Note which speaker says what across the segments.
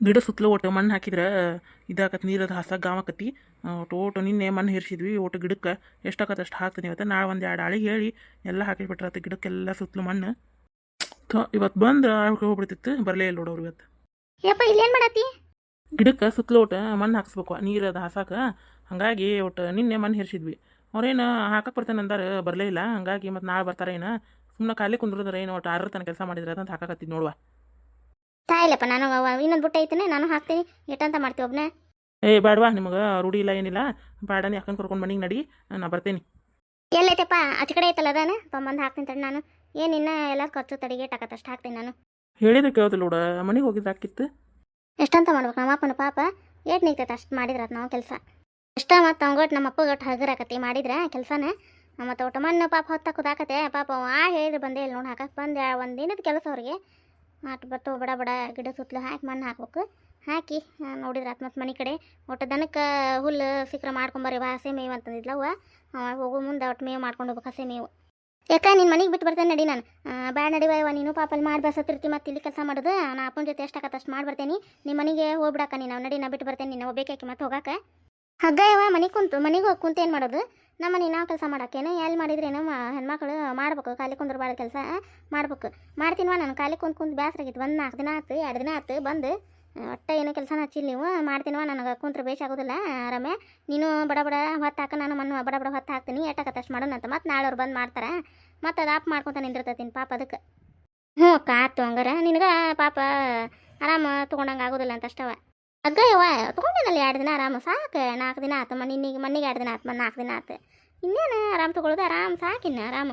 Speaker 1: ಗಿಡ ಸುತ್ತಲೂ ಒಟ್ಟು ಮಣ್ಣು ಹಾಕಿದ್ರೆ ಇದಾಕತ್ ನೀರದು ಹಾಸಾಗ ಗಾವಕತಿ ಒಟ್ಟು ನಿನ್ನೆ ಮಣ್ಣು ಹೇರ್ಸಿದ್ವಿ ಒಟ್ಟು ಗಿಡಕ್ಕೆ ಎಷ್ಟಾಗತ್ತೆ ಅಷ್ಟು ಹಾಕ್ತೀನಿ ಇವತ್ತು ನಾಳೆ ಒಂದು ಎರಡು ಆಳಿಗೆ ಹೇಳಿ ಎಲ್ಲ ಹಾಕಿಬಿಟ್ರತ್ತೆ ಗಿಡಕ್ಕೆಲ್ಲ ಸುತ್ತಲೂ ಮಣ್ಣು. ಥೋ ಇವತ್ತು ಬಂದ್ರೆ ಆಳ್ಕೆ ಹೋಗ್ಬಿಡ್ತಿತ್ತು ಬರಲೇ ಇಲ್ಲ ನೋಡೋರು ಇವತ್ತು
Speaker 2: ಯಪ್ಪ ಇಲ್ಲೇನು ಮಾಡತ್ತಿ?
Speaker 1: ಗಿಡಕ್ಕೆ ಸುತ್ತಲೂ ಒಟ್ಟು ಮಣ್ಣು ಹಾಕಿಸ್ಬೇಕು ನೀರದ ಹಾಸಾಕ. ಹಾಗಾಗಿ ಒಟ್ಟು ನಿನ್ನೆ ಮಣ್ಣು ಹೇರ್ಸಿದ್ವಿ ಅವ್ರೇನು ಹಾಕಕ್ಕೆ ಬರ್ತಾನೆ ಅಂದಾರೆ ಬರಲೇ ಇಲ್ಲ. ಹಂಗಾಗಿ ಮತ್ತು ನಾಳೆ ಬರ್ತಾರೆ ಏನು ಸುಮ್ಮನೆ ಖಾಲಿ ಕುಂದ್ರದ್ರೆ ಏನು ಒಟ್ಟು ಆರ್ರ ತನಕ ಕೆಲಸ ಮಾಡಿದ್ರೆ ಅದಂತ ಹಾಕಕತ್ತಿದ್ದು ನೋಡುವ.
Speaker 2: ತಾಯಿಲ್ಲಪ್ಪ ನಾನು ಇನ್ನೊಂದು ಬುಟ್ಟ ಐತೇನೆ ನಾನು ಹಾಕ್ತೀನಿ. ಎಟ್ಟಂತ ಮಾಡ್ತೀವಿ ಒಬ್ಬನೇ
Speaker 1: ಏ ಬೇಡವಾ ನಿಮಗೆ ರೂಢಿ ಇಲ್ಲ ಏನಿಲ್ಲ. ಬೇಡ ನೀ ಅಕ್ಕನ ಕರ್ಕೊಂಡು ಮನೆಗೆ ನಡಿ ನಾ ಬರ್ತೇನೆ.
Speaker 2: ಎಲ್ಲೈತೆಪ್ಪ? ಆಚೆ ಕಡೆ ಐತಲ್ಲ ಅದಾನೆ? ಬಂದು ಹಾಕ್ತೀನಿ ತಡಿ ನಾನು. ಏನು ಇನ್ನ ಎಲ್ಲ ಖರ್ಚು ತಡಿಗೆ ಟಕತ್ತಷ್ಟು ಹಾಕ್ತೀನಿ ನಾನು.
Speaker 1: ಹೇಳಿದ್ರೆ ಕೇಳೋದಿಲ್ಲ ನೋಡ ಮನೆಗೆ ಹೋಗಿದ್ದು ಹಾಕಿತ್ತು?
Speaker 2: ಎಷ್ಟಂತ ಮಾಡ್ಬೇಕು ನಮ್ಮ ಅಪ್ಪನ ಪಾಪ? ಏಟ್ ನಿಗ್ತೈತೆ ಅಷ್ಟು ಮಾಡಿದ್ರ ನಾವು ಕೆಲಸ. ಎಷ್ಟ ಮತ್ತು ಅವಂಗೊಟ್ಟು ನಮ್ಮ ಅಪ್ಪ ಗಟ್ಟು ಹಗರಾಕತಿ ಮಾಡಿದ್ರೆ ಕೆಲಸನ? ಮತ್ತು ಒಟ್ಟು ಮಣ್ಣು ಪಾಪ ಹೊತ್ತ ಕುದಾಕತೆ. ಪಾಪ ಆ ಹೇಳಿದ್ರೆ ಬಂದೇ ಇಲ್ಲ ನೋಡಿ ಹಾಕಕ್ಕೆ ಬಂದು ಒಂದು ದಿನದ ಕೆಲಸ ಅವ್ರಿಗೆ. ಅಟ್ ಬತ್ತು ಬಡ ಬಡ ಗಿಡ ಸುತ್ತಲೂ ಹಾಕಿ ಮಣ್ಣು ಹಾಕ್ಬೇಕು. ಹಾಕಿ ನೋಡಿದ್ರೆ ಆತ್ಮತ್ ಮತ್ತು ಮನೆ ಕಡೆ. ಒಟ್ಟು ದನಕ್ಕೆ ಹುಲ್ಲು ಸಿಕ್ಕರೆ ಮಾಡ್ಕೊಂಬರ್ರಿ, ಬಾ ಹಸೆ ಮೇವು ಅಂತಂದಿದ್ಲ ಅವ ಹೋಗೋ ಮುಂದೆ ಒಟ್ಟು ಮೇವು ಮಾಡ್ಕೊಂಡು ಹೋಗ್ಬೇಕು ಹಸೆ ಮೇವು. ಯಾಕ ನಿನ್ನ ಮನೆಗೆ ಬಿಟ್ಟು ಬರ್ತೇನೆ ನಡಿ ನಾನು. ಬ್ಯಾಡ ನಡಿವ ನೀನು ಪಾಪ ಅಲ್ಲಿ ಮಾಡಿ ಬಸತ್ತಿರ್ತಿ ಮತ್ತು ಇಲ್ಲಿ ಕೆಲಸ ಮಾಡೋದು. ನಾನು ಅಪ್ಪನ ಜೊತೆ ಎಷ್ಟಾಗತ್ತೆ ಅಷ್ಟು ಮಾಡಿ ಬರ್ತೇನೆ. ನಿಮ್ಮ ಮನೆಗೆ ಹೋಗ್ಬಿಡಕ್ಕ ನೀನು. ನಡಿ ನಾ ಬಿಟ್ಟು ಬರ್ತೇನೆ ನೀನು. ಹೋಗ್ಬೇಕಾಕಿ ಮತ್ತೆ ಹೋಗಾಕ? ಹಗ್ಗ ಯಾವ ಮನೆಗೆ ಕುಂತು, ಮನೆಗೆ ಹೋಗಿ ಕುಂತು ಏನು ಮಾಡೋದು? ನಮ್ಮ ಮನೆ ನಾವು ಕೆಲಸ ಮಾಡೋಕ್ಕೇನು ಎಲ್ಲಿ ಮಾಡಿದ್ರೇನು ಹೆಣ್ಮಕ್ಳು ಮಾಡ್ಬೇಕು, ಖಾಲಿ ಕುಂದ್ರಬಾರ್ದು ಕೆಲಸ ಮಾಡ್ಬೇಕು. ಮಾಡ್ತೀನಿವ ನಾನು, ಖಾಲಿ ಕುಂತು ಕುಂತು ಬೇಸರಾಗಿತ್ತು ಒಂದು ನಾಲ್ಕು ದಿನ ಆಯ್ತು ಎರಡು ದಿನ ಆಯ್ತು ಬಂದು. ಒಟ್ಟ ಏನೋ ಕೆಲಸ ಹಚ್ಚಿಲ್ಲ ನೀವು, ಮಾಡ್ತೀನಿವ ನನಗೆ, ಕುಂತ್ರೆ ಬೇಸಾಗೋದಿಲ್ಲ ಆರಾಮೆ. ನೀನು ಬಡ ಬಡ ಹೊತ್ತು ಹಾಕ, ನಾನು ಮಣ್ಣು ಬಡ ಬಡ ಹೊತ್ತು ಹಾಕ್ತೀನಿ ಎಟ್ಟಾಕತ್ತಷ್ಟು ಅಷ್ಟು ಮಾಡೋಣ ಅಂತ, ಮತ್ತೆ ನಾಳೆ ಅವ್ರು ಬಂದು ಮಾಡ್ತಾರೆ. ಮತ್ತು ಅದು ಆಪ್ ಮಾಡ್ಕೊತ ನಿಂದಿರ್ತೈತೀನಿ ಪಾಪ ಅದಕ್ಕೆ. ಹ್ಞೂ ಅಕ್ಕ ಆಯ್ತು ಹಂಗಾರೆ. ನಿನಗೆ ಪಾಪ ಆರಾಮ ತೊಗೊಂಡಂಗೆ ಆಗೋದಿಲ್ಲ ಅಂತ ಅಷ್ಟವ. ಅಗ್ಗ ಯವ್ವ ತೊಗೊಂಡೇನಲ್ಲ ಎರಡು ದಿನ ಆರಾಮ ಸಾಕು ನಾಲ್ಕು ದಿನ ಆತು ಮಣ್ಣಿಗೆ ಮಣ್ಣಿಗೆ ಎರಡು ದಿನ ಆತು ನಾಲ್ಕು ದಿನ ಆತು. ಇನ್ನೇನು ಆರಾಮ್ ತೊಗೊಳೋದು ಆರಾಮ್ ಸಾಕಿನ್ನ ಆರಾಮ.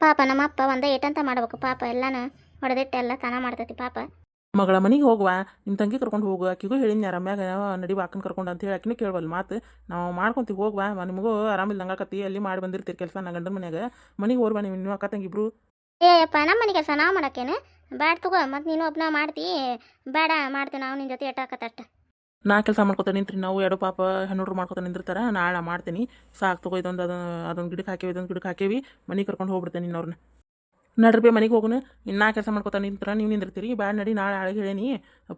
Speaker 2: ಪಾಪ ನಮ್ಮ ಅಪ್ಪ ಒಂದೇ ಏಟಂತ ಮಾಡ್ಬೇಕು ಪಾಪ ಎಲ್ಲಾನು ಹೊಡೆದಿಟ್ಟು ಎಲ್ಲ ತಾನ ಮಾಡ್ತೈತಿ ಪಾಪ.
Speaker 1: ಮಗಳ ಮನೆಗೆ ಹೋಗುವ ನಿಮ್ಮ ತಂಗಿ ಕರ್ಕೊಂಡು ಹೋಗು ಆಕಿಗೂ ಹೇಳಿದ್ನಿ ಆರಾಮ್ಯಾಗ ನಡಿ ಅಕ್ಕನ ಕರ್ಕೊಂಡು ಅಂತ ಹೇಳಿ ಆಕಿನೂ ಕೇಳವಲ್ಲ ಮಾತು. ನಾವು ಮಾಡ್ಕೊಂತೀವಿ ಹೋಗ್ವಾ ನಮಗೂ ಆರಾಮಿಲ್ಲ ಹಂಗಾಕತ್ತಿ ಅಲ್ಲಿ ಮಾಡಿ ಬಂದಿರ್ತೀರಿ ಕೆಲಸ ನನ್ನ ಗಂಡನ ಮನ್ಯಾಗ. ಮನೆಗೆ ಹೋರ್ಬಾ ನೀವು ನೀವು ಅಕ್ಕ ತಂಗಿ ಇಬ್ರು
Speaker 2: ಏಯಪ್ಪ ನಮ್ಮ ಮನೆ ಕೆಲಸ ನಾವು ಮಾಡಕ್ಕೇನು? ಬ್ಯಾಡ ತಗೋ ಮತ್ತೆ ನೀನು ಒಬ್ಬನ ಮಾಡ್ತಿ. ಬೇಡ ಮಾಡ್ತೀವಿ ನಾವು ನಿನ್ನ ಜೊತೆ ಎಟ್ಟಾಕತ್ತಷ್ಟ.
Speaker 1: ನಾ ಕೆಲಸ ಮಾಡ್ಕೊತ ನಿಂತ್ರಿ. ನಾವು ಎರಡು ಪಾಪ ಹೆಣ್ಣು ಮಾಡ್ಕೊತ ನಿಂತಿರ್ತಾರ ನಾಳೆ ಮಾಡ್ತೀನಿ. ಸಾಕು ತಗೋ, ಇದೊಂದು ಅದೊಂದು ಅದೊಂದು ಗಿಡಕ್ಕೆ ಹಾಕೇವಿ, ಇದೊಂದು ಗಿಡಕ್ಕೆ ಹಾಕೇವಿ. ಮನೆಗೆ ಕರ್ಕೊಂಡು ಹೋಗ್ಬಿಡ್ತೇನೆ ಇನ್ನವ್ರನ್ನ ನಡ್ರಿ ಮನೆಗೆ ಹೋಗೋಣ ನಾ ಕೆಲಸ ಮಾಡ್ಕೊತ ನಿಂತ್ರ, ನೀವು ನಿಂದಿರ್ತೀರಿ. ಬ್ಯಾಡ ನಡಿ, ನಾಳೆ ಆಳಿಗೆ ಹೇಳೇನಿ.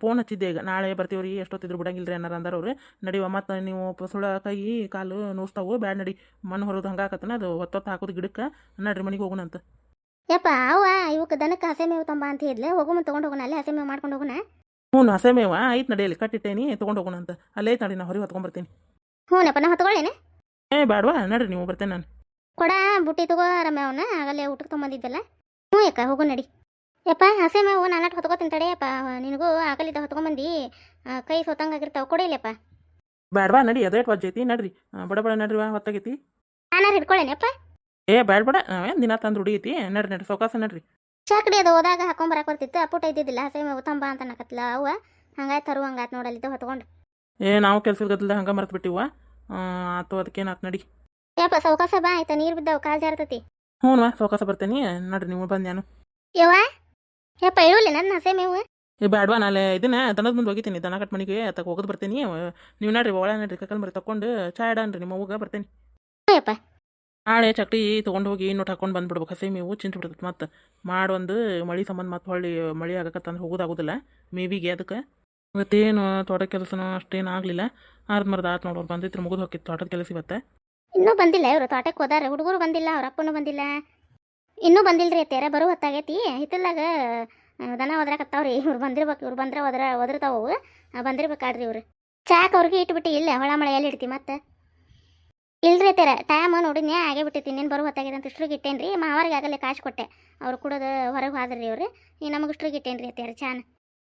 Speaker 1: ಫೋನ್ ಹಚ್ಚಿದ್ದೆ ಈಗ. ನಾಳೆ ಬರ್ತೀವ್ರಿ, ಎಷ್ಟೊತ್ತಿದ್ರು ಬಿಡಂಗಿಲ್ಲ ರೀ ಏನಾರ ಅಂದಾರ ಅವ್ರು. ನಡಿವ, ಮತ್ತು ನೀವು ಸುಳ ಕೈ ಕಾಲು ನೋಸ್ತಾವು. ಬ್ಯಾಡ ನಡಿ. ಮಣ್ಣು ಹೊರದು ಹಂಗಾಕತ್ತನ ಅದು ಹೊತ್ತೊತ್ತು ಹಾಕೋದು ಗಿಡಕ್ಕೆ. ನಡ್ರಿ, ಮನೆಗೆ ಹೋಗುನಂತ
Speaker 2: ಯಪ್ಪ ಅವ ಇವಕ್ಕೆ ದನಕ್ಕೆ ಹಸೆ ಮೇವು ತಂಬ ಅಂತ ಹೇಳಿದ್ಲೆ. ಹೋಗು ತೊಗೊಂಡು ಹೋಗೋಣ ಅಲ್ಲೇ ಹಸೆ ಮೇವು ಮಾಡ್ಕೊಂಡು ಹೋಗೋಣ
Speaker 1: ಹ್ಞೂ ಹಸೆ ಮೇವ ಐತ್ ನಡಿಯಲ್ಲಿ ಕಟ್ಟಿಟ್ಟೇನಿ ತೊಗೊಂಡು ಹೋಗೋಣ ಅಂತ. ಅಲ್ಲೇ ನಡಿ ನಾ ಹೊರಗೆ ಹೊತ್ಕೊಂಡ್ಬರ್ತೀನಿ
Speaker 2: ಹ್ಞೂನಪ್ಪ ನಾ ಹೊತ್ಕೊಳ್ಳೇನೆ
Speaker 1: ಏ ಬೇಡವಾ ನಡ್ರಿ ನೀವು ಬರ್ತೇನೆ ನಾನು.
Speaker 2: ಕೊಡ ಬುಟ್ಟಿ ತಗೋ ರಮ್ಯ ಅವನ ಆಗಲೇ ಊಟಕ್ಕೆ ತೊಗೊಂಬಂದಿದ್ದಲ್ಲ. ಹ್ಞೂ ಯಾಕ ಹೋಗು ನಡಿ. ಯಪ್ಪ ಹಸೆ ಮೇವು ನಾನು ಹೊತ್ಕೋತೀನಿ ತಡೆಯಪ್ಪ ನಿನಗೂ ಆಗಲಿದ್ದ ಹೊತ್ಕೊಂಬಂದು ಕೈ ಸೊತ್ತಂಗಾಗಿರ್ತಾವ ಕೊಡಿಲ್ಲಪ್ಪ
Speaker 1: ಬೇಡವಾ ನಡಿ ಅದೇಟ್ ವಜ್ಜೈತಿ ನಡ್ರಿ ಬಡ ಬಡ ನಡ್ರಿ ವಾ ಹೊತ್ತಾಗೈತಿ.
Speaker 2: ನಾನಾರು ಹಿಡ್ಕೊಳ್ಳೇನಪ್ಪ
Speaker 1: ಏ ಬೇಡ ಬೇಡ ನಾವೇನು ದಿನ ತಂದು ಐತಿ ನಡ್ರಿ ನಡ್ರಿ ಸೌಕಾಸ ನಡ್ರಿ.
Speaker 2: ಚಾಕಡಿ ಅದು ಹೋದಾಗ ಹಾಕೊಂಬರಕ್ಕೆ ಬರ್ತಿತ್ತು ಅಪ್ಪುಟ ಇದ್ದಿದ್ದಿಲ್ಲ. ಹಸೆ ತಂಬ ಅಂತ ಅನ್ನಕತ್ಲ ಅವ್ವ. ಹಂಗಾಯ್ತು ತರು ಹಂಗಾಯ್ತು ನೋಡಲ್ಲಿದ್ದ ಹೊತ್ಕೊಂಡು.
Speaker 1: ಏ ನಾವು ಕೆಲ್ಸದ ಗದ್ದಲ ಹಂಗೆ ಮರ್ತು ಬಿಟ್ಟಿವ ಆತು ಅದಕ್ಕೇನಾತು ನಡಿ.
Speaker 2: ಯಪ್ಪ ಸೌಕಾಸ ಬಾ. ಆಯ್ತಾ ನೀರು ಬಿದ್ದಾವ ಕಾಲು ಜಾರತತಿ.
Speaker 1: ಹ್ಞೂ ಸೌಕಾಸ ಬರ್ತೇನಿ. ನೋಡ್ರಿ ನೀವು ಬಂದು ನಾನು.
Speaker 2: ಯವ್ವ? ಯಪ್ಪ ಇಳುವಲ್ಲ ನನ್ನ ಹಸೆ ಮೇವು.
Speaker 1: ಏ ಬ್ಯಾಡವಾ ನಾಳೆ ಇದನ್ನ ದನದ ಮುಂದೆ ಹೋಗಿತೀನಿ. ದನ ಕಟ್ ಮನೆಗೆ ತಕ ಹೋಗೋದು ಬರ್ತೀನಿ. ನೀವು ನೋಡ್ರಿ ಒಳ ನೋಡ್ರಿ ಕಕ್ಕಲ್ ಮರಿ ತಕೊಂಡು ಚಾ ಇಡನ್ರಿ ನಿಮ್ಮ ಹೋಗ ಬರ್ತೇನಿ.
Speaker 2: ಯಪ್ಪ.
Speaker 1: ನಾಳೆ ಚಕ್ಡಿ ತೊಗೊಂಡು ಹೋಗಿ ನೋಟ್ ಹಾಕೊಂಡು ಬಂದ್ಬಿಡ್ಬೇಕು. ಹಸಿ ಮೇವು ಚಿಂತ ಬಿಡ್ತೈತೆ. ಮತ್ತು ಮಾಡೊಂದು ಮಳೆ ಸಂಬಂಧ ಮತ್ತು ಹೊಳ್ಳಿ ಮಳೆ ಆಗಕತ್ತಂದ್ರೆ ಹೋಗೋದಾಗೋದಿಲ್ಲ. ಮೇವಿಗೆ ಅದಕ್ಕೆ. ಇವತ್ತೇನು ತೋಟ ಕೆಲಸನೂ ಅಷ್ಟೇನು ಆಗಲಿಲ್ಲ. ಅರ್ಧ ಮರದ ಆತು ನೋಡೋರು ಬಂದಿತ್ತು ಮುಗಿದು ಹೋಗಿತ್ತು ತೋಟದ ಕೆಲಸ ಇವತ್ತೆ.
Speaker 2: ಇನ್ನೂ ಬಂದಿಲ್ಲ. ಇವರು ತೋಟಕ್ಕೆ ಹೋದಾರೆ. ಹುಡುಗರು ಬಂದಿಲ್ಲ. ಅವ್ರ ಅಪ್ಪನೂ ಬಂದಿಲ್ಲ. ಇನ್ನೂ ಬಂದಿಲ್ಲ ರೀ ತೇರೆ ಬರೋ ಹೊತ್ತಾಗೈತಿ. ಹಿತ್ತಲಾಗ ದನ ಒದ್ರಾಕತ್ತಾವ್ರಿ. ಇವ್ರು ಬಂದಿರ್ಬೇಕು. ಇವ್ರು ಬಂದ್ರೆ ಒದ್ರ, ಒದರ್ತಾವು ಬಂದಿರ್ಬೇಕಾಡ್ರಿ ಇವ್ರು. ಚಾಕ್ ಅವ್ರಿಗೆ ಇಟ್ಬಿಟ್ಟು ಇಲ್ಲ. ಹೊಳ ಮಳೆ ಎಲ್ಲಿ ಇಡ್ತಿ ಮತ್ತೆ. ಇಲ್ರಿ ತೆರ ಟೈಮ್ ನೋಡಿದ್ನೇ ಆಗೇ ಬಿಟ್ಟಿತ್ತು ಇನ್ನೇನು ಬರೋ ಹೊತ್ತಾಗಿದೆ ಅಂತ ಇಷ್ಟ್ರಿಗೆ ಇಟ್ಟೇನ್ರಿ. ಮಾವರಿಗೆ ಆಗಲೇ ಕಾಶ್ ಕೊಟ್ಟೆ. ಅವ್ರು ಕುಡೋದು ಹೊರಗೆ ಹೋದ್ರಿ ಅವ್ರಿ. ಈ ನಮಗೆ ಇಷ್ಟ್ರಿಗೆ ಇಟ್ಟೇನ್ರಿ ಅತ್ತೆರ ಚಾನ್.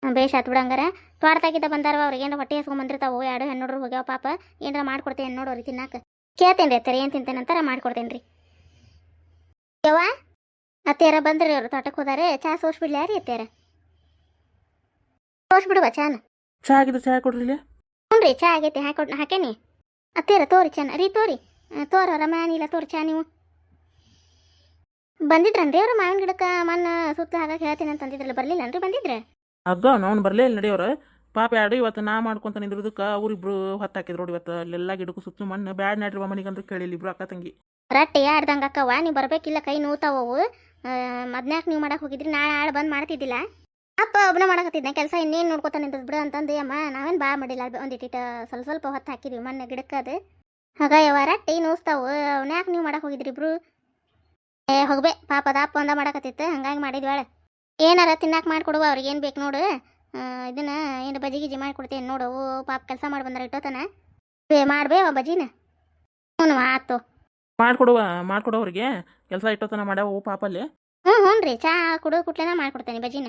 Speaker 2: ಬೇಷ್ ಆತ್ ಬಿಡಂಗಾರ ತೋಟದಾಗಿದ್ದ ಬಂದಾರ ಅವ್ರಿಗೆ ಏನಾರ ಹೊಟ್ಟೆ ಹಸ್ಕೊಂಡ್ ಬಂದಿರ್ತಾವು ಎರಡು ಹೆಣ್ಣುಡ್ರು ಹೋಗ್ಯಾವ ಪಾಪ. ಏನಾರ ಮಾಡ್ಕೊಡ್ತೇನೆ ನೋಡೋರಿ ತಿನ್ನಾಕ. ಕೇಳ್ತೇನ್ರಿ ರೀ ಅತ್ತೆರ ಏನು ತಿಂತೇನಂತಾರ ಮಾಡ್ಕೊಡ್ತೇನೆ ರೀ ಯವ್ವ? ಯಾರ ಬಂದ್ರಿ ಅವ್ರು ತೋಟಕ್ಕೆ ಹೋದಾರೆ. ಚಾ ಸೋಸ್ಬಿಡ್ಲಿ ಯಾರೀ ಅತ್ತೆರ? ಸೋಸ್ಬಿಡುವ ಚಾನ?
Speaker 1: ಚಾ ಆಗಿದ್ರೆ ಚಾ ಕೊಡ್ರಿ
Speaker 2: ಹ್ಞೂ ರೀ ಚಾ ಆಗೈತಿ ಹಾಕೊಡ್ ಹಾಕೇನಿ ಅತ್ತೆರ ತೋರಿ ಚಾನ. ರೀ ತೋರಿ. ತೋರ ರಮ್ಯಾನಿಲ್ಲ ತೋರಿ ಚಾ ನೀವು. ಬಂದಿದ್ರನ್ರಿ ಅವ್ರು ಮಾವಿನ ಗಿಡಕ್ಕ ಮಣ್ಣ ಸುತ್ತ ಹಾಕಕ್ಕೆ ಹೇಳ್ತೀನಿ ಅಂತ ಅಂದಿದ್ರಲ್ಲ ಬರ್ಲಿಲ್ಲನ್ರಿ ಬಂದಿದ್ರೆ?
Speaker 1: ಅಗ್ಗ ಅವ್ನು ಬರಲೇ ಇಲ್ಲ ನಡಿಯವ್ರ ಪಾಪ ಎರಡು ಇವತ್ತು ನಾ ಮಾಡ್ಕೊಂತ ನಿಂದಿರೋದಕ್ಕೆ ಅವ್ರಿಬ್ರು ಹೊತ್ತಾಕಿದ್ರು ನೋಡಿ ಇವತ್ತು. ಅಲ್ಲೆಲ್ಲ ಗಿಡಕ್ಕೂ ಸುತ್ತು ಮಣ್ಣು ಬ್ಯಾಡ್ ನಡ್ರಿ ಮನೆಗೆ ಅಂದ್ರೆ ಕೇಳಿಲ್ಲ ಇಬ್ರು ಅಕ್ಕ ತಂಗಿ.
Speaker 2: ರಟ್ಟಿ ಆಡ್ದಂಗೆ ಅಕ್ಕವ ನೀವು ಬರಬೇಕಿಲ್ಲ ಕೈ ನೋತಾವು ಮದ್ನಾಕ್ ನೀವು ಮಾಡಕ್ಕೆ ಹೋಗಿದ್ರಿ ನಾ ಆಳು ಬಂದು ಮಾಡ್ತಿದ್ದಿಲ್ಲ. ಅಪ್ಪ ಒಬ್ಬನ ಮಾಡಕತ್ತಿದ್ದೆ ಕೆಲಸ ಇನ್ನೇನು ನೋಡ್ಕೊತಾನೆ ನಿಂತದ್ ಬಿಡು ಅಂತಂದು ಅಮ್ಮ ನಾವೇನು ಬಾ ಮಾಡಿಲ್ಲ ಒಂದಿಟ್ಟಿಟ ಸ್ವಲ್ಪ ಸ್ವಲ್ಪ ಹೊತ್ತು ಹಾಕಿದ್ವಿ ಮೊನ್ನೆ ಗಿಡಕ್ಕೆ ಅದು ಹಾಗ ಯಾವ ರಟ್ಟಿ ನೋಸ್ತಾವು ಅವ್ನ್ಯಾಕೆ ನೀವು ಮಾಡಕ್ಕೆ ಹೋಗಿದ್ರಿ ಇಬ್ರು? ಏ ಹೋಗ್ಬೇ ಪಾಪ ದಾಪ ಅಂದ ಒಂದ ಮಾಡಕತ್ತಿತ್ತು ಹಂಗಾಗಿ ಮಾಡಿದ್ವಾಳ ಏನಾರ ತಿನ್ನಾಕ ಮಾಡ್ಕೊಡುವ ಅವ್ರಿಗೆ ಏನು ಬೇಕು ನೋಡು. ಇದನ್ನ ಏನು ಬಜಿ ಗಿಜಿ ಮಾಡ್ಕೊಡ್ತೇನೆ ನೋಡು ಓ ಪಾಪ ಕೆಲಸ ಮಾಡಿ ಬಂದ್ರೆ ಇಟ್ಟೋತನ. ಬೇ ಮಾಡ್ಬೇ ಅವ ಬಜಿನ ಹ್ಞೂ ಆತು.
Speaker 1: ಮಾಡ್ಕೊಡುವ ಅವ್ರಿಗೆ. ಕೆಲಸ ಇಟ್ಟೋತನ ಮಾಡ್ಯಾವ ಪಾಪಲ್ಲಿ
Speaker 2: ಹ್ಞೂ ಹ್ಞೂ ರೀ ಚಾ ಕುಡಿದು ಕುಟ್ಲೆನ ಮಾಡ್ಕೊಡ್ತೇನೆ ಬಜಿನ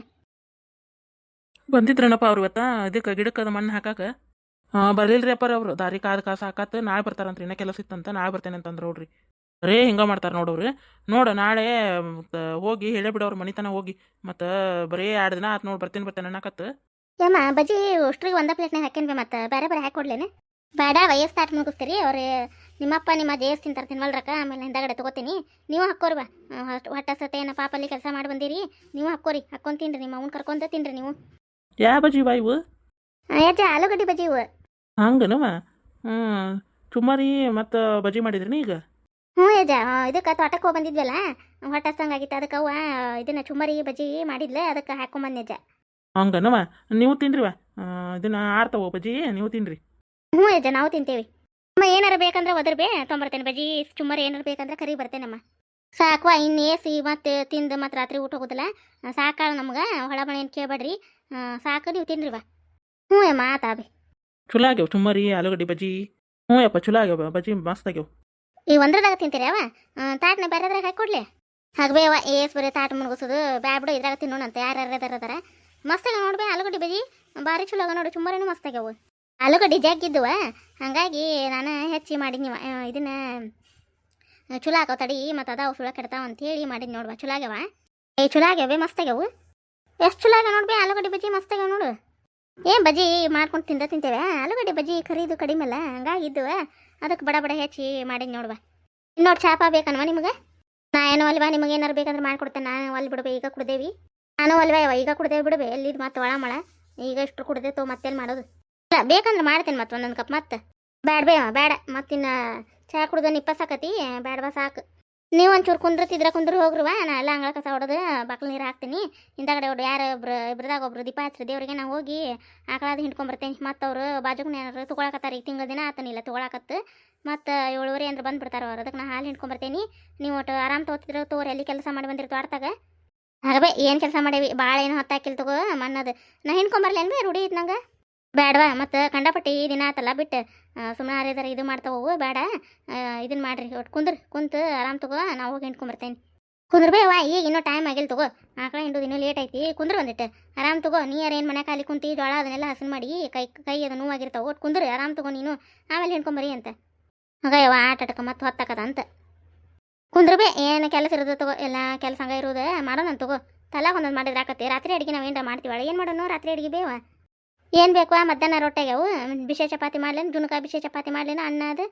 Speaker 1: ಬಂದಿದ್ರನಪ್ಪ ಅವ್ರು ಇವತ್ತ? ಇದಕ್ಕೆ ಗಿಡಕ್ಕೆ ಅದು ಮಣ್ಣು ಹಾಕಾಕ. ಹಾಂ ಬರ್ಲಿಲ್ರಿ ಅಪ್ಪಾರ ಅವರು. ದಾರಿ ಕಾದ ಕಾಸು ಹಾಕತ್ ನಾಳೆ ಬರ್ತಾರಂತ್ರಿ. ಇನ್ನ ಕೆಲಸ ಇತ್ತಂತ ನಾಳೆ ಬರ್ತೇನೆ ಅಂತಂದ್ರೆ ನೋಡ್ರಿ. ರೇ ಹಿಂಗೆ ಮಾಡ್ತಾರೆ ನೋಡವ್ರಿ. ನೋಡು ನಾಳೆ ಹೋಗಿ ಹೇಳೇ ಅವ್ರ ಮನಿತನ ಹೋಗಿ. ಮತ್ತು ಬರೀ ಎರಡು ದಿನ ಆತು ನೋಡಿ ಬರ್ತೀನಿ ಬರ್ತೇನೆ ಅನ್ನಕತ್ತು.
Speaker 2: ಯಮ್ಮ ಬಜ್ಜಿ ಅಷ್ಟ್ರಿಗೆ ಒಂದ ಪ್ಲೇಟ್ನಾಗ ಹಾಕೇನ್ಬೆ ಮತ್ತೆ? ಬೇರೆ ಬೇರೆ ಹಾಕೊಡ್ಲೇನೆ ಬೇಡ ವಯಸ್ಸು ತಾಟ್ ಮುಗಿಸ್ತೀರಿ. ಅವ್ರು ನಿಮ್ಮಪ್ಪ ನಿಮ್ಮ ಜೇಸ್ ತಿಂತಾರೆ ತಿನ್ವಲ್ರಕ್ಕ ಆಮೇಲೆ ಹಿಂದಗಡೆ ತಗೋತೀನಿ. ನೀವು ಹಾಕೋರಿ ಬಾ. ಹೊಟ್ಟೆ ಸತೆ ಏನೋ ಪಾಪಲ್ಲಿ ಕೆಲಸ ಮಾಡಿ ಬಂದಿರಿ. ನೀವು ಹಾಕೋರಿ ಹಾಕೊಂಡು ತಿನ್ರಿ. ನಿಮ್ಮ ಅವ್ನ ಕರ್ಕೊಂತ ತಿನ್ರಿ ನೀವು.
Speaker 1: ಯಾ ಬಜಿ ಬಾ ಇವು?
Speaker 2: ಯಾಜ ಆಲೂಗಡ್ಡೆ ಬಜ್ಜಿ ಇವು.
Speaker 1: ಹಂಗನವ ಹ್ಞೂ ಚುಮ್ಮರಿ ಮತ್ತು ಬಜಿ ಮಾಡಿದ್ರಿ ಈಗ?
Speaker 2: ಹ್ಞೂ ಯಜ ಇದಕ್ಕೆ ತೋಟಕ್ಕೆ ಹೋಗಿ ಬಂದಿದ್ವಲ್ಲ ಹೊಟ್ಟೆ ಹಸ್ತಂಗಾಗಿತ್ತು ಅದಕ್ಕೆ ಅವ ಇದನ್ನ ಚುಮ್ಮರಿ ಬಜ್ಜಿ ಮಾಡಿದ್ಲೆ ಅದಕ್ಕೆ ಹಾಕೊಂಬಂದೆ ಅಜ್ಜ
Speaker 1: ಹಂಗನವ ನೀವು ತಿನ್ರಿವ ಇದನ್ನ ಆರ್ತವ ಬಜಿ ನೀವು ತಿನ್ರಿ
Speaker 2: ಹ್ಞೂ ಯಜ ನಾವು ತಿಂತೇವಿ. ಅಮ್ಮ ಏನಾರು ಬೇಕಂದ್ರೆ ಒದರ್ ಬೇ ತೊಂಬರ್ತೇನೆ ಬಜ್ಜಿ ಚುಮ್ಮರಿ ಏನಾರ ಬೇಕಂದ್ರೆ ಕರಿ ಬರ್ತೇನಮ್ಮ. ಸಾಕು ಇನ್ನು ಏಸಿ ಮತ್ತೆ ತಿಂದು ಮತ್ತೆ ರಾತ್ರಿ ಊಟ ಹೋಗೋದಿಲ್ಲ ಸಾಕಾಳ ನಮ್ಗೆ ಹೊಳ ಮಳೆ ಏನು ಕೇಳಬೇಡ್ರಿ ಸಾಕು ನೀವು ತಿನ್ರಿವ ಹ್ಞೂ ಅಮ್ಮ ಆತಾಬಿ
Speaker 1: ಚಲೋ ಆಗ್ಯಾವ ಚುಮ್ಮರಿ ಆಲೂಗಡ್ಡೆ ಬಜಿ ಹ್ಞೂ ಯಪ್ಪ ಚಲೋ ಆಗ್ಯಾವ ಬಜಿ ಮಸ್ತ್ ಆಗ್ಯಾವ
Speaker 2: ಈ ಒಂದ್ರದಾಗ ತಿಂತೀರಿ ಅವ? ತಾಟ್ನ ಬೇರೆದ್ರಾಗ ಹಾಕೊಡ್ಲಿ ಹಾಗೆ ಅವ ಏಸ್ ಬರೀ ತಾಟ್ ಮುನ್ಗಿಸೋದು ಬ್ಯಾ ಬಿಡು ಇದ್ರಾಗ ತಿನ್ನೋಣಂತ ಯಾರು ಅದಾರ ನೋಡ್ಬೇ ಆಲೂಗಡ್ಡೆ ಬಜ್ಜಿ. ಭಾರಿ ಚಲೋ ನೋಡು ಚುಮ್ಮರಿನೂ ಮಸ್ತ್ ಆಗ್ಯಾವ. ಆಲೂಗಡ್ಡೆ ಜಗ್ಗಿದ್ದುವ ಹಾಗಾಗಿ ನಾನು ಹೆಚ್ಚಿ ಮಾಡಿದ್ನಿ ಇದನ್ನ ಆ, ಹಾಕೋ ತಡಿ ಮತ್ತು ಅದಾವ ಸುಳ ಕೆಡ್ತಾವ ಅಂತೇಳಿ ಮಾಡಿದ್ ನೋಡ್ಬ ಚುಲಾಗ್ಯವ. ಏ ಚಲೋ ಆಗ್ಯಾವ ಮಸ್ತ್ ಆಗ್ಯಾವು. ಎಷ್ಟು ಚಲೋ ಆಗ್ಯಾವ ನೋಡ್ಬೇ ಆಲೂಗಡ್ಡೆ ಬಜ್ಜಿ ಮಸ್ತ್ ನೋಡು. ಏನ್ ಬಜ್ಜಿ ಮಾಡ್ಕೊಂಡು ತಿಂದ ತಿಂತೇವೆ? ಆಲೂಗಡ್ಡೆ ಬಜ್ಜಿ ಖರೀದು ಕಡಿಮೆ ಅಲ್ಲ, ಹಂಗಾಗಿದ್ದು ಅದಕ್ಕೆ ಬಡ ಬಡ ಹೆಚ್ಚಿ ಮಾಡಿ ನೋಡುವ ಇನ್ನೊಟ್ಟು ಚಾಪ ಬೇಕನ್ವ ನಿಮಗೆ? ನಾ ಏನು ಅಲ್ವಾ ನಿಮಗೆ ಏನಾರು ಬೇಕಂದ್ರೆ ಮಾಡ್ಕೊಡ್ತೇನೆ, ನಾನು ಅಲ್ಲಿ ಬಿಡ್ಬೇ, ಈಗ ಕುಡ್ದೇವಿ. ನಾನು ಅಲ್ವಾ ಈಗ ಕುಡ್ದೇವಿ ಬಿಡ್ಬೇ, ಎಲ್ಲಿದ್ ಮತ್ತೆ ಒಳ ಮಳ? ಈಗ ಇಷ್ಟು ಕುಡ್ದೆ ತೋ, ಮತ್ತೇನು ಮಾಡೋದು? ಇಲ್ಲ, ಬೇಕಂದ್ರೆ ಮಾಡ್ತೇನೆ ಮತ್ತೆ ಒಂದೊಂದು ಕಪ್ ಮತ್ತೆ ಬೇಡ ಬೇ ಬೇಡ ಮತ್ತಿನ್ನ ಚಾ ಕುಡ್ದು ನಿಪ್ಪಸಾಕತಿ ಬೇಡ ಬಾ ಸಾಕು. ನೀವು ಒಂಚೂರು ಕುಂದ್ರತಿದ್ರ ಕುಂದ್ರ ಹೋಗ್ರವ ನಾ ಎಲ್ಲ ಅಂಗಳ ಕಸ ಹೊಡೆದು ಬಾಕ್ಲ ನೀರು ಹಾಕ್ತೀನಿ. ಹಿಂದಗಡೆ ಒಬ್ರು ಯಾರು ಒಬ್ರು, ಇಬ್ರದಾಗ ಒಬ್ರು ದೀಪ ಹಚ್ಚಿರಿ ದೇವ್ರಿಗೆ ನಾ ಹೋಗಿ ಆಕಳಾದ ಹಿಂಡ್ಕೊಂಬರ್ತೇನೆ ಮತ್ತು ಅವರು ಬಾಜುಕ್ ಏನಾರು ತೊಗೊಳಕತ್ತಾರ, ಈಗ ತಿಂಗಳ ದಿನ ಆತನಿಲ್ಲ ತೊಗೊಳಕತ್ತು. ಮತ್ತು ಏಳುವರೆ ಅಂದ್ರೆ ಬಂದ್ಬಿಡ್ತಾರೆ ಅವ್ರು. ಅದಕ್ಕೆ ನಾ ಹಾಲು ಹಿಂಡ್ಕೊಂಬರ್ತೇನೆ ನೀವು ಒಟ್ಟು ಆರಾಮ್ ತೋತಿದ್ರೆ ತೋರಿ ಎಲ್ಲಿ ಕೆಲಸ ಮಾಡಿ ಬಂದಿರ್ತು ಆಡ್ತಾಗ ಹಾಗಬೇ ಏನು ಕೆಲಸ ಮಾಡೇವಿ? ಭಾಳ ಏನು ಹೊತ್ತಾಕಿಲ್ ತಗೋ ಮನ್ನದು ನಾ ಹಿಂಡ್ಕೊಂಬರ್ಲೇನು ಬೇ, ರೂಢಿ ಇತ್ತು ನಂಗೆ? ಬೇಡವಾ ಮತ್ತು ಕಂಡಪಟ್ಟಿ ದಿನ ಆತಲ್ಲ ಬಿಟ್ಟು. ಸುಮ್ಮನೆ ಹರಿದಾರ ಇದು ಮಾಡ್ತಾವು ಬೇಡ. ಇದನ್ನ ಮಾಡ್ರಿ ಒಟ್ಟು ಕುಂದ್ರ, ಕುಂತು ಆರಾಮ್ ತಗೋ, ನಾವು ಹೋಗಿ ಹಿಂಡ್ಕೊಂಬರ್ತೇನೆ ಕುಂದ್ರ ಬೇ ವಾ ಈಗ ಇನ್ನೂ ಟೈಮ್ ಆಗಿಲ್ಲ ತಗೋ. ಆಕಳ ಹಿಂಡೋದು ಇನ್ನೂ ಲೇಟ್ ಐತಿ, ಕುಂದ್ರ ಬಂದಿಟ್ಟು ಆರಾಮ್ ತಗೋ, ನೀ ಯಾರು ಏನು ಮನೆ ಖಾಲಿ ಕುಂತಿ, ಜೋಳ ಅದನ್ನೆಲ್ಲ ಹಸನ್ ಮಾಡಿ, ಕೈ ಕೈ ಅದು ನೋವಾಗಿರ್ತಾವೆ ಒಟ್ಟು ಕುಂದ್ರ, ಆರಾಮ್ ತಗೋ ನೀನು. ಆಮೇಲೆ ಹಿಂಡ್ಕೊಂಬರಿ ಅಂತ. ಹಾಗ ಯಾವ ಆಟ ಆಟಕ್ಕೆ ಮತ್ತೆ ಹೊತ್ತಾಕದ ಅಂತ. ಕುಂದ್ರ ಬೇ, ಏನು ಕೆಲಸ ಇರೋದು ತಗೋ, ಎಲ್ಲ ಕೆಲಸ ಹಂಗ ಇರೋದು, ಮಾಡೋಣ ತಗೋ. ತಲಾಗ ಒಂದೊಂದು ಮಾಡಿದ್ರೆ ಆಕತ್ತೆ. ರಾತ್ರಿ ಅಡಿಗೆ ನಾವು ಏನಾರ ಮಾಡ್ತೀವಳ? ಏನು ಮಾಡೋಣ? ರಾತ್ರಿ ಅಡಿಗೆ ಬೇವ? ಏನು ಬೇಕು ಮಧ್ಯಾಹ್ನ ರೊಟ್ಟೆಗೆವು ಬಿಸಿ ಚಪಾತಿ ಮಾಡ್ಲೇನು? ಜುನಕ ಬಿಸಿ ಚಪಾತಿ ಮಾಡ್ಲೇನು? ಅನ್ನ ಅದು?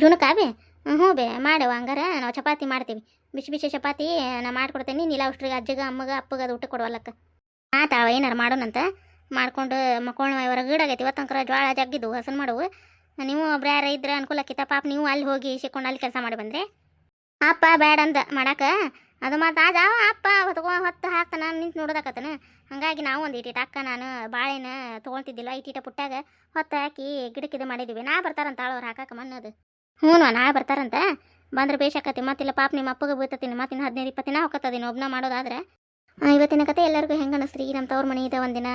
Speaker 2: ಜುನಕ ಬಿ ಹ್ಞೂ ಬೇ. ಮಾಡವ ಹಂಗಾರ. ನಾವು ಚಪಾತಿ ಮಾಡ್ತೀವಿ. ಬಿಸಿ ಬಿಸಿ ಚಪಾತಿ ನಾ ಮಾಡ್ಕೊಡ್ತೀನಿ. ನೀಲ ಅಷ್ಟ್ರಿಗೆ ಅಜ್ಜಗ, ಅಮ್ಮಗ, ಅಪ್ಪಗ ಅದು ಊಟ ಕೊಡುವಲ್ಲಕ್ಕ ಆತಾವ ಏನಾರು ಮಾಡೋಣಂತ. ಮಾಡ್ಕೊಂಡು ಮಕ್ಕಳು ಇವರ ಗೀಡಾಗೈತಿ. ಇವತ್ತಂಕರ ಜ್ವಾಳ ಜಗ್ಗಿದ್ದು ಹಸನ್ ಮಾಡುವು. ನೀವು ಒಬ್ರು ಯಾರ ಇದ್ರೆ ಅನುಕೂಲಕ್ಕಿತ್ತ ಪಾಪ, ನೀವು ಅಲ್ಲಿ ಹೋಗಿ ಸಿಕ್ಕೊಂಡು ಅಲ್ಲಿ ಕೆಲಸ ಮಾಡಿ ಬಂದ್ರೆ? ಅಪ್ಪ ಬೇಡ ಅಂದ. ಮಾಡಾಕ? ಅದು ಮತ್ತು ಅವ ಅಪ್ಪ ಹೊತ್ಕೊ ಹೊತ್ತು ಹಾಕ್ತಾನ ನಿಂತು ನೋಡೋದಾಕತ್ತನ. ಹಾಗಾಗಿ ನಾವು ಒಂದು ಇಟ್ಟಿಟ್ಟು ಅಕ್ಕ ನಾನು ಬಾಳೆನ ತೊಗೊಳ್ತಿದ್ದಿಲ್ಲ ಇಟ್ಟಿಟ ಪುಟ್ಟಾಗ ಹೊತ್ತು ಹಾಕಿ ಗಿಡಕ್ಕೆ ಇದು ಮಾಡಿದ್ದೀವಿ ನಾ ಬರ್ತಾರಂತ ಅವ್ರು ಹಾಕಕ್ಕೆ ಮನ್ನೋದು ಹ್ಞೂ ನಾ ಬರ್ತಾರಂತ? ಬಂದ್ರೆ ಬೇಷಾಕತಿ ಮತ್ತಿಲ್ಲ ಪಾಪ ನಿಮ್ಮ ಅಪ್ಪಗೆ ಬೀಳ್ತತಿ ಮತ್ತಿನ ಹದಿನೈದು ಇಪ್ಪತ್ತಿನ ದಿನ ಹೋಗತ್ತದಿನ ಒಬ್ಬನ ಮಾಡೋದಾದ್ರೆ. ಇವತ್ತಿನ ಕತೆ ಎಲ್ಲರಿಗೂ ಹೆಂಗೆ ಅನಿಸ್ರಿ ನಮ್ಮ ತವ್ರ ಮನೆ ಇದೆ ಒಂದಿನ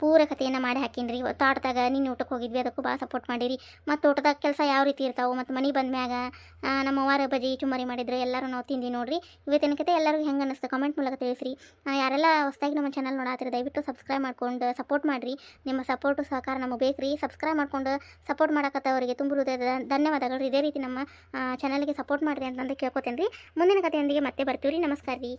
Speaker 2: ಪೂರ ಕಥೆಯನ್ನು ಮಾಡಿ ಹಾಕಿನ್ರಿ. ತೋಟದಾಗ ನೀನು ಊಟಕ್ಕೆ ಹೋಗಿದ್ವಿ ಅದಕ್ಕೂ ಭಾಳ ಸಪೋರ್ಟ್ ಮಾಡಿರಿ. ಮತ್ತು ತೋಟದಾಗ ಕೆಲಸ ಯಾವ ರೀತಿ ಇರ್ತಾವೆ ಮತ್ತು ಮನೆ ಬಂದ ಮ್ಯಾಗ ಆ, ನಮ್ಮ ಅವ್ವಾರ ಬಜಿ ಚುಮ್ಮರಿ ಮಾಡಿದ್ರೆ ಎಲ್ಲರೂ ನಾವು ತಿಂದು ನೋಡಿರಿ. ಇವತ್ತಿನ ಕತೆ ಎಲ್ಲರಿಗೂ ಹೆಂಗೆ ಅನ್ನಿಸ್ತು ಕಮೆಂಟ್ ಮೂಲಕ ತಿಳಿಸ್ರಿ. ಯಾರೆಲ್ಲ ಹೊಸದಾಗಿ ನಮ್ಮ ಚಾನಲ್ ನೋಡಾತಿರಿ ದಯವಿಟ್ಟು ಸಬ್ಸ್ಕ್ರೈಬ್ ಮಾಡ್ಕೊಂಡು ಸಪೋರ್ಟ್ ಮಾಡಿರಿ. ನಿಮ್ಮ ಸಪೋರ್ಟು ಸಹಕಾರ ನಮಗೆ ಬೇಕ್ರಿ. ಸಬ್ಸ್ಕ್ರೈಬ್ ಮಾಡ್ಕೊಂಡು ಸಪೋರ್ಟ್ ಮಾಡಕತ್ತವರಿಗೆ ತುಂಬ ಹೃದಯದ ಧನ್ಯವಾದಗಳು. ಇದೇ ರೀತಿ ನಮ್ಮ ಚಾನಲ್ಗೆ ಸಪೋರ್ಟ್ ಮಾಡಿರಿ ಅಂತಂದು ಕೇಳ್ಕೊತೇನೆ ರೀ ಮುಂದಿನ ಕಥೆಯೊಂದಿಗೆ ಮತ್ತೆ ಬರ್ತೀವಿ ರೀ ನಮಸ್ಕಾರ ರೀ